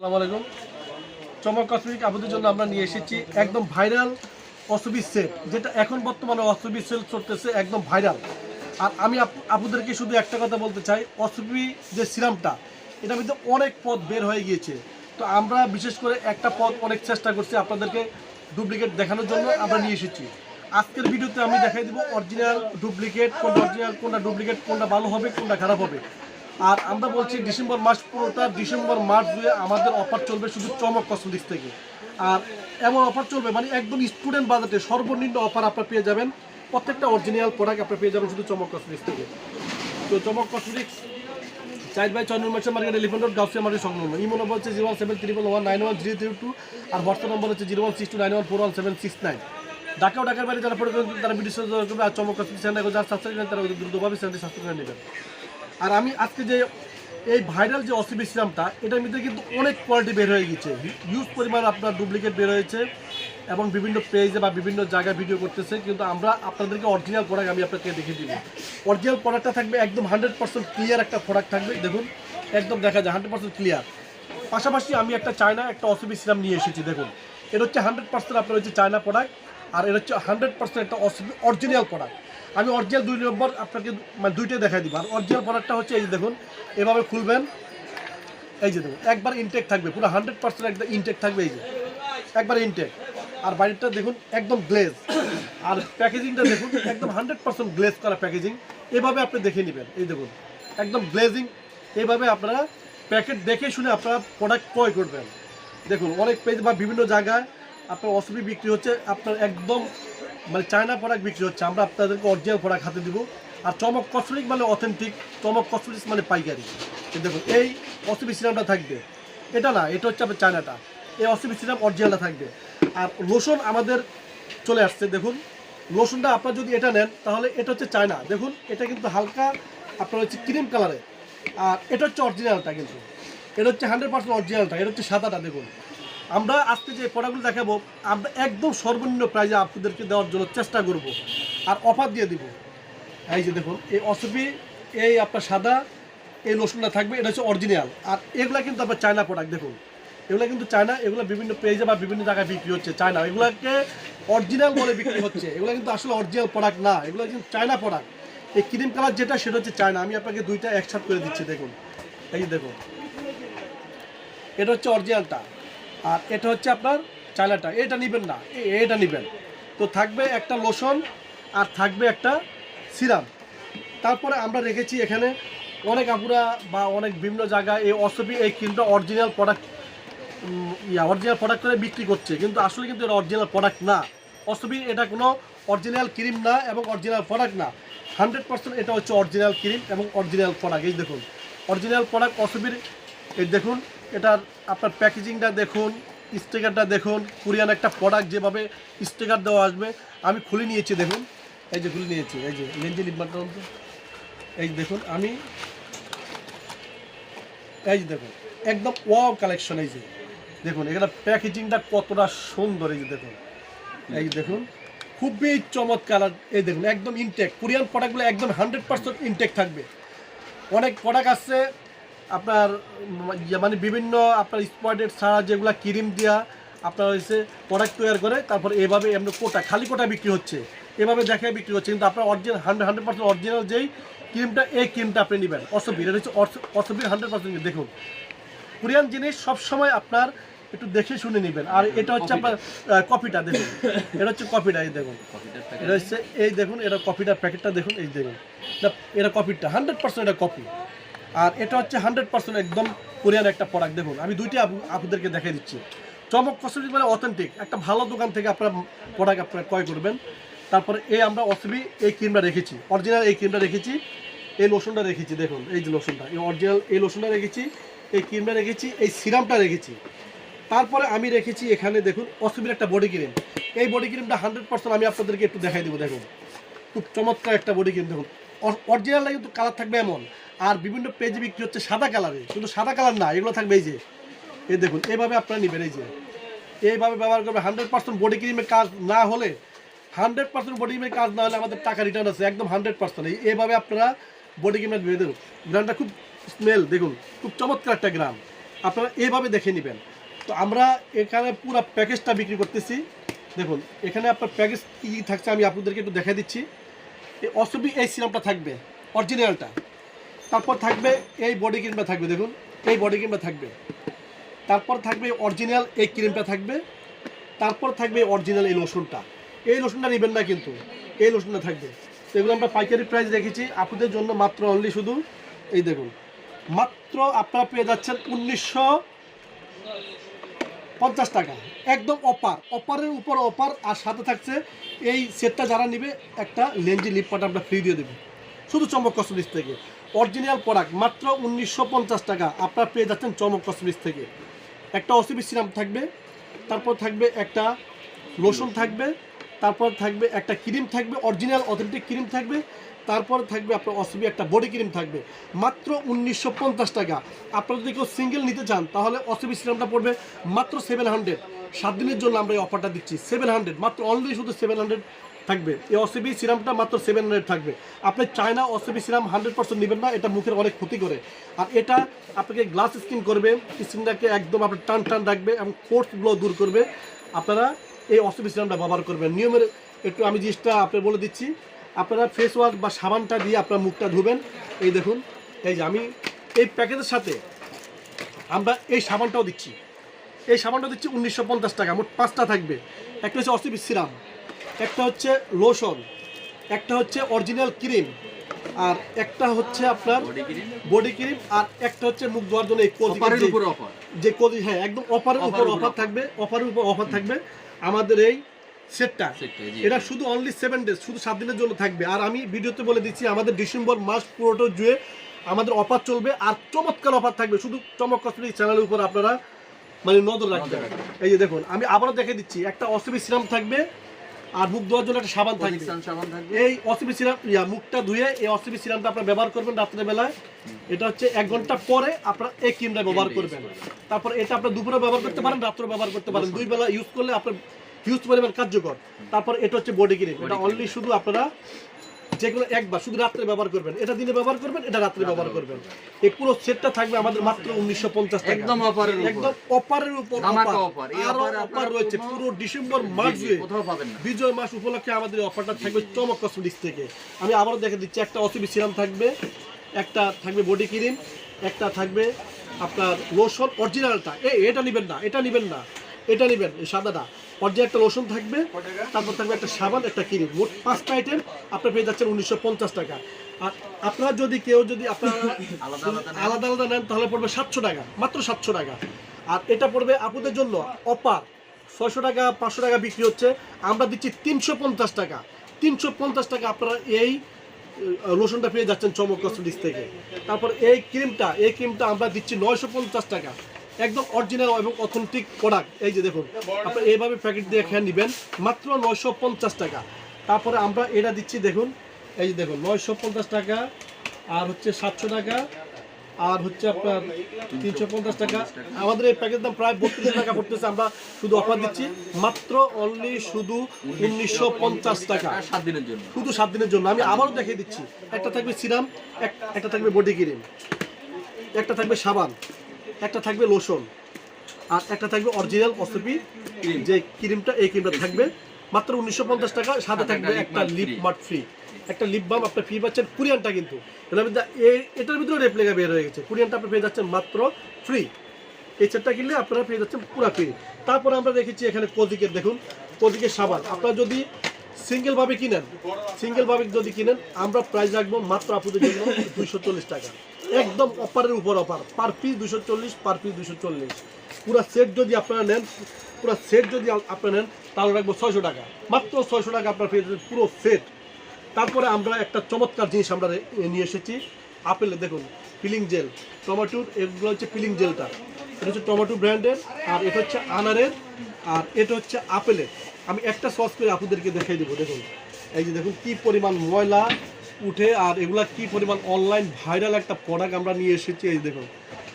আসসালামু আলাইকুম। চমক কসমেটিক আপনাদের জন্য আমরা নিয়ে এসেছি একদম ভাইরাল অসুবি সেট, যেটা এখন বর্তমানে অসুবি সেল চলতেছে একদম ভাইরাল। আর আমি আপ- আপনাদেরকে শুধু একটা কথা বলতে চাই অসুবি যে সিরামটা, এটার মধ্যে অনেক পদ বের হয়ে গিয়েছে। তো আমরা বিশেষ করে একটা পদ অনেক চেষ্টা করছি আপনাদেরকে ডুপ্লিকেট দেখানোর জন্য আমরা নিয়ে এসেছি। আজকের ভিডিওতে আমি দেখাই দিব অরিজিনাল ডুপ্লিকেট কোনটা অরিজিনাল কোনটা ডুপ্লিকেট কোনটা ভালো হবে, কোনটা খারাপ হবে। আর আমরা বলছি ডিসেম্বর মাস পুরোটা, ডিসেম্বর মাস জুড়ে আমাদের অফার চলবে শুধু চমক কসমেটিক্স থেকে। আর এমন অফার চলবে মানে একদম স্টুডেন্ট বাজেটে সর্বনিম্ন অফার আপনারা পেয়ে যাবেন। প্রত্যেকটা অরিজিনাল প্রোডাক্ট আপনারা পেয়ে যাবেন শুধু চমক কসমেটিক্স থেকে। তো চমক কসমেটিক্স চাইড বাই চন্দ্র মাসের market elephant road Gausia market সংলগ্ন। ইমো নম্বর হচ্ছে zero one seven triple one nine one zero three two আর হোয়াটসঅ্যাপ নম্বর হচ্ছে zero one six two nine one four one seven six nine Dhaka ও ঢাকার বাইরে যারা পড়ে তারা video করবে আর চমক কসমেটিক্স চ্যানেল যারা সাবস্ক্রাইব করেন তারা দ্রুতভাবে চ্যানেলটি সাবস্ক্রাইব করে নেবেন আর আমি আজকে যে এই ভাইরাল যে অসিবি সিরামটা এটার মধ্যে কিন্তু অনেক কোয়ালিটি বের হয়ে গেছে। হিউজ পরিমাণ আপনার ডুপ্লিকেট বের হয়েছে এবং বিভিন্ন পেজে বা বিভিন্ন জায়গায় ভিডিও করতেছে। কিন্তু আমরা আপনাদেরকে অরিজিনাল প্রোডাক্ট আমি আপনাকে দেখিয়ে দিব অরিজিনাল প্রোডাক্টটা থাকবে একদম হান্ড্রেড পার্সেন্ট ক্লিয়ার একটা প্রোডাক্ট থাকবে। দেখুন, একদম দেখা যায় হান্ড্রেড পার্সেন্ট ক্লিয়ার পাশাপাশি আমি একটা চায়না, একটা অসিবি সিরাম নিয়ে এসেছি, দেখুন। এটা হচ্ছে হান্ড্রেড পার্সেন্ট আপনার হচ্ছে চায়না প্রোডাক্ট আর এটা হচ্ছে হান্ড্রেড পার্সেন্ট একটা অরিজিনাল প্রোডাক্ট আমি অরিজিনাল দুই নম্বর আপনাকে মানে দুইটাই দেখাই দিব। আর অরিজিনাল প্রোডাক্টটা হচ্ছে এই যে দেখুন, এভাবে খুলবেন। এই যে দেখুন, একবার ইনটেক থাকবে, পুরো হান্ড্রেড পার্সেন্ট একদম ইনটেক থাকবে এই যে। একবার ইনটেক আর বাড়িটা দেখুন, একদম গ্লেজ আর প্যাকেজিংটা দেখুন, একদম হান্ড্রেড পার্সেন্ট গ্লেজ করা প্যাকেজিং এভাবে আপনি দেখে নেবেন, এই দেখুন। একদম গ্লেজিং এইভাবে আপনারা প্যাকেট দেখে শুনে আপনারা প্রোডাক্ট ক্রয় করবেন। দেখুন, অনেক পেজ বা বিভিন্ন জায়গায় আপনার অসুবি বিক্রি হচ্ছে, আপনার একদম মানে চায়না প্রোডাক্ট বিক্রি হচ্ছে। আমরা আপনাদেরকে অরিজিনাল প্রোডাক্ট হাতে দিব। আর চমক কসমেটিক মানে অথেন্টিক চমক কসমেটিক্স মানে পাইকারি। দেখুন, এই অসুবি সিরামটা থাকবে। এটা না, এটা হচ্ছে আপনার চায়নাটা এই অসুবি সিরাম অরিজিনালটা থাকবে। আর লোশন আমাদের চলে আসছে, দেখুন। লোশনটা আপনার যদি এটা নেন, তাহলে এটা হচ্ছে চায়না দেখুন, এটা কিন্তু হালকা, আপনার হচ্ছে ক্রিম কালারে আর এটা হচ্ছে অরিজিনালটা কিন্তু। এটা হচ্ছে হান্ড্রেড পার্সেন্ট অরিজিনালটা এটা হচ্ছে সাদাটা, দেখুন। আমরা আজকে যে প্রোডাক্টগুলো দেখাবো, আমরা একদম সর্বনিম্ন প্রাইজে আপনাদেরকে দেওয়ার জন্য চেষ্টা করব। আর অফার দিয়ে দিব। এই যে দেখুন, এই অসুবি এই আপনার সাদা, এই লোশনটা থাকবে, এটা হচ্ছে অরিজিনাল আর এগুলা কিন্তু আপনার চায়না প্রোডাক্ট দেখুন। এগুলো কিন্তু চায়না এগুলো বিভিন্ন পেজে বা বিভিন্ন জায়গায় বিক্রি হচ্ছে চায়না এগুলোকে অরিজিনাল বলে বিক্রি হচ্ছে। এগুলো কিন্তু আসলে অরিজিনাল প্রোডাক্ট না। এগুলো কিন্তু চায়না প্রোডাক্ট এই ক্রিম কালার যেটা, সেটা হচ্ছে চায়না আমি আপনাকে দুইটা একসাথ করে দিচ্ছি, দেখুন। এই দেখুন। এটা হচ্ছে অরিজিনালটা আর এটা হচ্ছে আপনার চায়নাটা এটা নেবেন না এটা নেবেন। তো থাকবে একটা লোশন আর থাকবে একটা সিরাম। তারপরে আমরা রেখেছি এখানে অনেক আপুরা বা অনেক বিভিন্ন জায়গায় এই অসবি এই ক্রিমটা অরিজিনাল প্রোডাক্ট ইয়া অরিজিনাল প্রোডাক্ট করে বিক্রি করছে। কিন্তু আসলে কিন্তু এটা অরিজিনাল প্রোডাক্ট না। অসবি এটা কোনো অরিজিনাল ক্রিম না এবং অরিজিনাল প্রোডাক্ট না। হান্ড্রেড পার্সেন্ট এটা হচ্ছে অরিজিনাল ক্রিম এবং অরিজিনাল প্রোডাক্ট এই দেখুন অরিজিনাল প্রোডাক্ট অসবির এই দেখুন এটার আপনার প্যাকেজিংটা দেখুন, স্টিকারটা দেখুন, কোরিয়ান একটা প্রোডাক্ট যেভাবে স্টিকার দেওয়া আসবে, আমি খুলে নিয়েছি দেখুন। এই যে খুলে নিয়েছি, এই যে লেঞ্জি লিপমানটা এই দেখুন, আমি এই যে দেখুন, একদম ওয়াও কালেকশন এই যে। দেখুন এখানে প্যাকেজিংটা কতটা সুন্দর, এই যে দেখুন। এই দেখুন, খুবই চমৎকার, এই দেখুন, একদম ইনটেক কোরিয়ান প্রোডাক্টগুলো একদম হান্ড্রেড পার্সেন্ট ইনটেক থাকবে। অনেক প্রোডাক্ট আছে আপনার মানে বিভিন্ন আপনার স্পটেড ছাড়া যেগুলো ক্রিম দেওয়া আপনার হচ্ছে প্রোডাক্ট তৈরি করে তারপর এভাবে এমনি কোটা খালি কোটা বিক্রি হচ্ছে। এভাবে দেখে বিক্রি হচ্ছে কিন্তু আপনার original hundred hundred percent original যেই ক্রিমটা এই ক্রিমটা আপনি নেবেন। অসবির এটা হচ্ছে অসবির হান্ড্রেড পার্সেন্ট দেখুন। কোরিয়ান জিনিস সবসময় আপনার একটু দেখে শুনে নেবেন। আর এটা হচ্ছে আপনার কপিটা দেখুন। এটা হচ্ছে কপিটা এই দেখুন। এটা হচ্ছে এই দেখুন এটা কফিটার প্যাকেটটা দেখুন এই দেখুন। এটা- কপিটা হান্ড্রেড পার্সেন্ট এটা কফি আর এটা হচ্ছে হান্ড্রেড পার্সেন্ট একদম কোরিয়ান একটা প্রোডাক্ট দেখুন। আমি দুইটি আপনাদেরকে দেখিয়ে দিচ্ছি। চমক কসমেটিক মানে অথেন্টিক একটা ভালো দোকান থেকে আপনার প্রোডাক্ট আপনারা ক্রয় করবেন। তারপরে এই আমরা অসবি, এই ক্রিমটা রেখেছি। অরিজিনাল এই ক্রিমটা রেখেছি। এই লোশনটা রেখেছি, দেখুন, এই যে লোশনটা এই অরিজিনাল এই লোশনটা রেখেছি, এই ক্রিমটা রেখেছি, এই সিরামটা রেখেছি। তারপরে আমি রেখেছি এখানে, দেখুন, অসুবির একটা বডি ক্রিম এই বডি ক্রিমটা হান্ড্রেড পার্সেন্ট আমি আপনাদেরকে একটু দেখাই দেবো, দেখুন। খুব চমৎকার একটা বডি ক্রিম দেখুন। অরিজিনালটা কিন্তু কালার থাকবে এমন। আর বিভিন্ন পেজে বিক্রি হচ্ছে সাদা কালারে কিন্তু সাদা কালার না, এগুলো থাকবে এই যে। এই দেখুন, এইভাবে আপনারা নেবেন, এই যে। এইভাবে ব্যবহার করবে হান্ড্রেড পার্সেন্ট বডি ক্রিমের কাজ না হলে হান্ড্রেড পার্সেন্ট বডি ক্রিমের কাজ না হলে আমাদের টাকা রিটার্ন আছে, একদম হান্ড্রেড পার্সেন্ট এইভাবে আপনারা বডি ক্রিমের ভেবে দেখুন গ্রামটা খুব স্মেল দেখুন, খুব চমৎকার একটা গ্রাম আপনারা এইভাবে দেখে নেবেন। তো আমরা এখানে পুরো প্যাকেজটা বিক্রি করতেছি। দেখুন, এখানে আপনার প্যাকেজ কী থাকছে আমি আপনাদেরকে একটু দেখাই দিচ্ছি। এই অসবি এই সিরামটা থাকবে অরিজিনালটা তারপর থাকবে এই বডি ক্রিমটা থাকবে, দেখুন, এই বডি ক্রিমটা থাকবে। তারপর থাকবে অরিজিনাল এই ক্রিমটা থাকবে। তারপর থাকবে অরিজিনাল এই লোশনটা এই লোশনটা নেবেন না কিন্তু, এই লোশনটা থাকবে। এগুলো আমরা পাইকারি প্রাইস রেখেছি, আপনাদের জন্য মাত্র অনলি শুধু, এই দেখুন, মাত্র আপনারা পেয়ে যাচ্ছেন উনিশশো পঞ্চাশ টাকা। একদম অপার। অপারের উপর অপার আর সাথে থাকছে এই সেটটা যারা নেবে, একটা লেঞ্জি লিপপাটা আমরা ফ্রি দিয়ে দেবো। শুধু চমক কসমেটিক্স থেকে। অরিজিনাল প্রোডাক্ট মাত্র উনিশশো পঞ্চাশ টাকা। আপনারা পেয়ে যাচ্ছেন চমক কসমেটিক্স থেকে। একটা অসিবি সিরাম থাকবে, তারপর থাকবে একটা লোশন থাকবে, তারপর থাকবে একটা ক্রিম থাকবে অরিজিনাল অথেন্টিক ক্রিম থাকবে তারপর থাকবে আপনার অসিবি একটা বডি ক্রিম থাকবে। মাত্র উনিশশো পঞ্চাশ টাকা। আপনারা যদি কেউ সিঙ্গেল নিতে চান, তাহলে অসিবি সিরামটা পড়বে মাত্র সেভেন হান্ড্রেড সাত দিনের জন্য আমরা এই অফারটা দিচ্ছি সেভেন হান্ড্রেড মাত্র অনলি শুধু সেভেন হান্ড্রেড থাকবে। এই অসিবি সিরামটা মাত্র সেভেন হান্ড্রেড থাকবে। আপনি চায়না অসিবি সিরাম হান্ড্রেড পার্সেন্ট নেবেন না, এটা মুখের অনেক ক্ষতি করে। আর এটা আপনাকে গ্লাস স্কিন করবে স্কিনটাকে একদম আপনার টান টান রাখবে এবং কোর্সগুলো দূর করবে। আপনারা এই অসিবি সিরামটা ব্যবহার করবেন। নিয়মের একটু আমি জিনিসটা আপনি বলে দিচ্ছি আপনারা ফেস ওয়াশ বা সাবানটা দিয়ে আপনার মুখটা ধুবেন। এই দেখুন এই যে আমি এই প্যাকেজের সাথে আমরা এই সাবানটাও দিচ্ছি। এই সাবানটা দিচ্ছি উনিশশো পঞ্চাশ টাকা মোট পাঁচটা থাকবে। একটা হচ্ছে অসিবি সিরাম একটা হচ্ছে লোশন একটা হচ্ছে অরিজিনাল ক্রিম আর একটা হচ্ছে আপনার বডি ক্রিম আর একটা হচ্ছে মুখ ধোয়ার জন্য এই কোজিকের যে কোজি হ্যাঁ একদম অফারের উপর অফার থাকবে অফারের উপর অফার থাকবে। আমাদের এই সেটটা। এটা শুধু অনলি সেভেন ডেজ শুধু সাত দিনের জন্য থাকবে। আর আমি ভিডিওতে বলে দিচ্ছি আমাদের ডিসেম্বর মাস পুরোটা জুড়ে আমাদের অফার চলবে আর চমৎকার অফার থাকবে। শুধু চমক কসমেটিক চ্যানেলের উপর আপনারা মানে নজর রাখবেন। এই যে দেখুন আমি আবারও দেখে দিচ্ছি একটা অসিবি সিরাম থাকবে আর মুখ ধোয়ার জন্য একটা সাবান থাকবে। এই অসিবি সিরাম ইয়া মুখটা ধুয়ে এই অসিবি সিরামটা আপনারা ব্যবহার করবেন রাত্রের বেলায়। এটা হচ্ছে এক ঘণ্টা পরে আপনারা এই ক্রিমটা ব্যবহার করবেন। তারপর এটা আপনার দুপুরে ব্যবহার করতে পারেন রাত্রে ব্যবহার করতে পারেন। দুই বেলা ইউজ করলে আপনার হিউজ পরিমাণ কার্যকর। তারপর এটা হচ্ছে বডি ক্রিম এটা অনলি শুধু আপনারা যেগুলো একবার শুধু রাত্রে ব্যবহার করবেন। এটা দিনে ব্যবহার করবেন এটা রাত্রে ব্যবহার করবেন। এই পুরো সেটটা থাকবে আমাদের মাত্র উনিশশো পঞ্চাশ একদম অফারের একদম অফারের উপর আরও অফার রয়েছে পুরো ডিসেম্বর মাস জুড়ে। বিজয় মাস উপলক্ষে আমাদের অফারটা থাকবে চমক কসমেটিক্স থেকে। আমি আবারও দেখে দিচ্ছি একটা অসিবি সিরাম থাকবে একটা থাকবে বডি ক্রিম একটা থাকবে আপনার লোশন অরিজিনালটা এই এটা নেবেন না এটা নেবেন না এটা নেবেন এই সাদাটা। অরিজিনাল একটা লোশন থাকবে তারপর থাকবে একটা সাবান একটা ক্রিম। মোট পাঁচটা আইটেম আপনার পেয়ে যাচ্ছেন উনিশশো পঞ্চাশ টাকা। আর আপনার যদি কেউ যদি আপনার আলাদা আলাদা নেন। তাহলে পড়বে সাতশো টাকা মাত্র সাতশো টাকা। আর এটা পড়বে আপুদের জন্য অপার। ছয়শো টাকা পাঁচশো টাকা বিক্রি হচ্ছে। আমরা দিচ্ছি তিনশো পঞ্চাশ টাকা। তিনশো পঞ্চাশ টাকা আপনারা এই লোশনটা পেয়ে যাচ্ছেন চমক কসমেটিক্স থেকে। তারপর এই ক্রিমটা এই ক্রিমটা আমরা দিচ্ছি নয়শো পঞ্চাশ টাকা। একদম অরিজিনাল এবং অথেন্টিক প্রোডাক্ট এই যে দেখুন আপনি এইভাবে প্যাকেট দিয়ে খেয়ে নেবেন মাত্র নয়শো পঞ্চাশ টাকা। তারপরে আমরা এটা দিচ্ছি দেখুন এই যে দেখুন নয়শো পঞ্চাশ টাকা আর হচ্ছে সাতশো টাকা আর হচ্ছে আপনার তিনশো পঞ্চাশ টাকা। আমাদের এই প্যাকেজ দাম প্রায় বত্রিশ টাকা পড়তেছে আমরা শুধু অফার দিচ্ছি মাত্র অনলি শুধু উনিশশো পঞ্চাশ টাকা। সাত দিনের জন্য। শুধু সাত দিনের জন্য। আমি আবারও দেখিয়ে দিচ্ছি একটা থাকবে সিরাম একটা থাকবে বডি ক্রিম একটা থাকবে সাবান। একটা থাকবে লোশন আর একটা থাকবে অরিজিনাল অসপি যে ক্রিমটা এই ক্রিমটা থাকবে। মাত্র উনিশশো পঞ্চাশ টাকা সাথে থাকবে একটা লিপ। মার্ট ফ্রি একটা লিপ বাম আপনার ফ্রি পাচ্ছেন কুরিয়ানটা কিন্তু। এটার ভিতরে রেপ্লেগা বের হয়ে গেছে। কুরিয়ানটা আপনি পেয়ে যাচ্ছেন মাত্র ফ্রি এই সেটটা কিনলে আপনারা পেয়ে যাচ্ছেন পুরা ফ্রি তারপরে আমরা রেখেছি এখানে কোজিকের দেখুন কোজিকের সাবান। আপনারা যদি সিঙ্গেল ভাবে কিনেন সিঙ্গেলভাবে যদি কিনেন আমরা প্রাইস রাখব মাত্র আপনাদের জন্য দুইশো চল্লিশ টাকা। একদম অফারের উপর অফার পার পিস দুশো চল্লিশ পার পিস দুশো চল্লিশ। পুরো সেট যদি আপনারা নেন, পুরো সেট যদি আপ- আপনারা নেন, তাহলে রাখব ছয়শো টাকা। মাত্র ছয়শো টাকা আপনার পেয়ে যাবেন পুরো সেট তারপরে আমরা একটা চমৎকার জিনিস আমরা নিয়ে এসেছি। আপেলে, দেখুন পিলিং জেল টমেটোর এগুলো হচ্ছে পিলিং জেলটা এটা হচ্ছে টমেটো ব্র্যান্ডের আর এটা হচ্ছে আনারের, আর এটা হচ্ছে আপেলের। আমি একটা সস করে আপুদেরকে দেখাই দেবো, দেখুন। এই যে দেখুন, কী পরিমাণ ময়লা উঠে আর এগুলা কি পরিমাণ অনলাইন ভাইরাল একটা প্রোডাক্ট আমরা নিয়ে এসেছি এই দেখুন।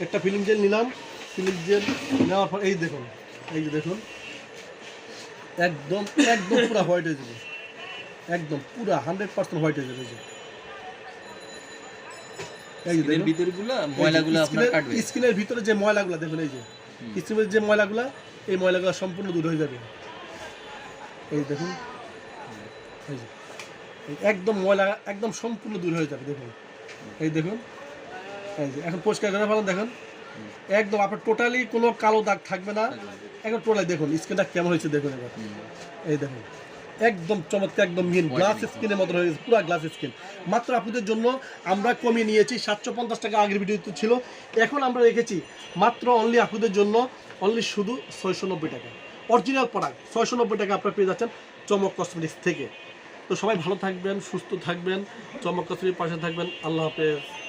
একটা ফিলিং জেল নিলাম ফিলিং জেল নেওয়ার পর এই দেখুন এই যে দেখুন। একদম একদম পুরো হোয়াইট হয়ে যাবে। একদম পুরা হান্ড্রেড পার্সেন্ট হোয়াইট হয়ে যাবে এই যে। এই যে এর দেখুন। ভিতরগুলো ময়লাগুলো আপনার স্কিনের- কাটবে। স্কিনের ভিতরে যে ময়লাগুলো দেখুন এই যে। স্কিনের যে ময়লাগুলো এই ময়লাগুলো সম্পূর্ণ দূর হয়ে যাবে। এই দেখুন। এই যে। একদম ময়লা একদম সম্পূর্ণ দূর হয়ে যাবে দেখুন। এই দেখুন এই যে এখন পরিষ্কার করে ফেলেন দেখুন। একদম আপনার টোটালি কোনো কালো দাগ থাকবে না। একদম টোটালি দেখুন স্কিনটা কেমন হয়েছে দেখুন এবার। এই দেখুন একদম চমৎকার একদম মিন গ্লাস স্কিনের মতো হয়ে গেছে পুরো গ্লাস স্কিন মাত্র আপনাদের জন্য আমরা কমিয়ে নিয়েছি সাতশো পঞ্চাশ টাকা আগের ভিডিওতে ছিল। এখন আমরা রেখেছি মাত্র অনলি আপনাদের জন্য অনলি শুধু ছয়শো নব্বই টাকা। অরিজিনাল প্রোডাক্ট ছয়শো নব্বই টাকা আপনারা পেয়ে যাচ্ছেন চমক কসমেটিক্স থেকে। তো সবাই ভালো থাকবেন সুস্থ থাকবেন চমক পাশে থাকবেন। আল্লাহ হাফেজ।